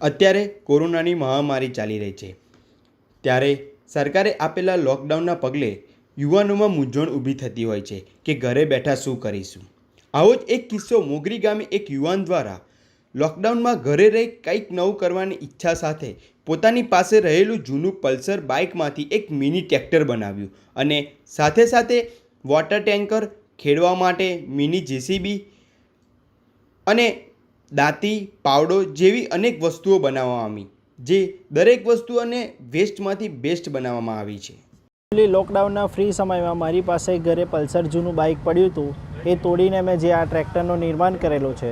અત્યારે કોરોનાની મહામારી ચાલી રહી છે. ત્યારે સરકારે આપેલા લોકડાઉનના પગલે યુવાનોમાં મૂંઝવણ ઊભી થતી હોય છે કે ઘરે બેઠા શું કરીશું. આવો જ એક કિસ્સો મોગરી ગામે એક યુવાન દ્વારા લોકડાઉનમાં ઘરે રહી કંઈક નવું કરવાની ઈચ્છા સાથે પોતાની પાસે રહેલું જૂનું પલ્સર બાઇકમાંથી એક મિની ટ્રેક્ટર બનાવ્યું અને સાથે સાથે વોટર ટેન્કર ખેડવા માટે મિની જેસીબી અને દાંતી, પાવડો જેવી અનેક વસ્તુઓ બનાવવામાં આવી, જે દરેક વસ્તુ અને વેસ્ટમાંથી બેસ્ટ બનાવવામાં આવી છે. લોકડાઉનના ફ્રી સમયમાં મારી પાસે ઘરે પલ્સર જૂનું બાઇક પડ્યું હતું. એ તોડીને મેં જે આ ટ્રેક્ટરનું નિર્માણ કરેલું છે,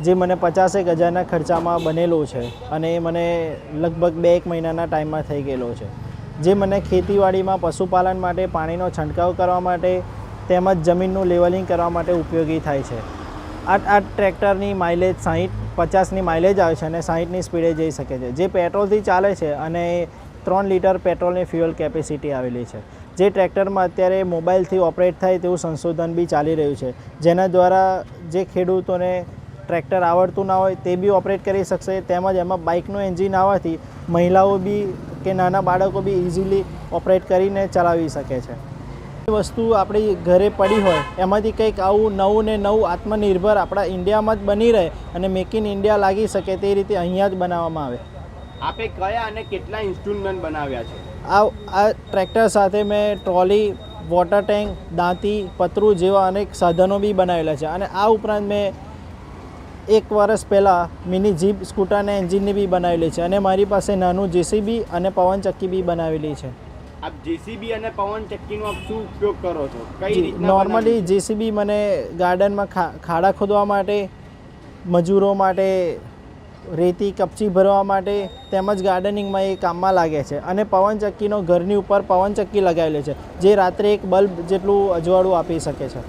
જે મને પચાસેક હજારના ખર્ચામાં બનેલો છે અને એ મને લગભગ બે એક મહિનાના ટાઈમમાં થઈ ગયેલો છે. જે મને ખેતીવાડીમાં પશુપાલન માટે પાણીનો છંટકાવ કરવા માટે તેમજ જમીનનું લેવલિંગ કરવા માટે ઉપયોગી થાય છે. આ આ ટ્રેક્ટરની માઇલેજ સાહીઠ, પચાસની માઇલેજ આવે છે અને સાહીઠની સ્પીડે જઈ શકે છે. જે પેટ્રોલથી ચાલે છે અને ત્રણ લીટર પેટ્રોલની ફ્યુઅલ કેપેસિટી આવેલી છે. જે ટ્રેક્ટરમાં અત્યારે મોબાઈલથી ઓપરેટ થાય તેવું સંશોધન બી ચાલી રહ્યું છે. જેના દ્વારા જે ખેડૂતોને ટ્રેક્ટર આવડતું ના હોય તે બી ઓપરેટ કરી શકશે. તેમજ એમાં બાઇકનું એન્જિન આવવાથી મહિલાઓ બી કે નાના બાળકો બી ઇઝીલી ઓપરેટ કરીને ચલાવી શકે છે. વસ્તુ આપણી ઘરે પડી હોય એમાંથી કંઈક આવું નવું ને નવું આત્મનિર્ભર આપણા ઇન્ડિયામાં જ બની રહે અને મેક ઇન ઇન્ડિયા લાગી શકે તે રીતે અહીંયા જ બનાવવામાં આવે. આપે કયા અને કેટલા ઇન્સ્ટ્રુમેન્ટ બનાવ્યા છે? આ આ ટ્રેક્ટર સાથે મેં ટ્રોલી વોટર ટેન્ક દાંતી પતરું જેવા અનેક સાધનો બી બનાવેલા છે અને આ ઉપરાંત મેં એક વર્ષ પહેલાં મિની જીપ સ્કૂટરને એન્જિનની બી બનાવેલી છે અને મારી પાસે નાનું જેસીબી અને પવનચક્કી બી બનાવેલી છે. આપ જેસીબી અને પવન ચક્કીનો આપ શું ઉપયોગ કરો છો? કઈ રીતના નોર્મલી જેસીબી મને ગાર્ડનમાં ખાડા ખોદવા માટે મજૂરો માટે રેતી કપચી ભરવા માટે તેમજ ગાર્ડનિંગમાં એ કામમાં લાગે છે. અને પવનચક્કીનો ઘરની ઉપર પવનચક્કી લગાવેલી છે જે રાત્રે એક બલ્બ જેટલું અજવાળું આપી શકે છે.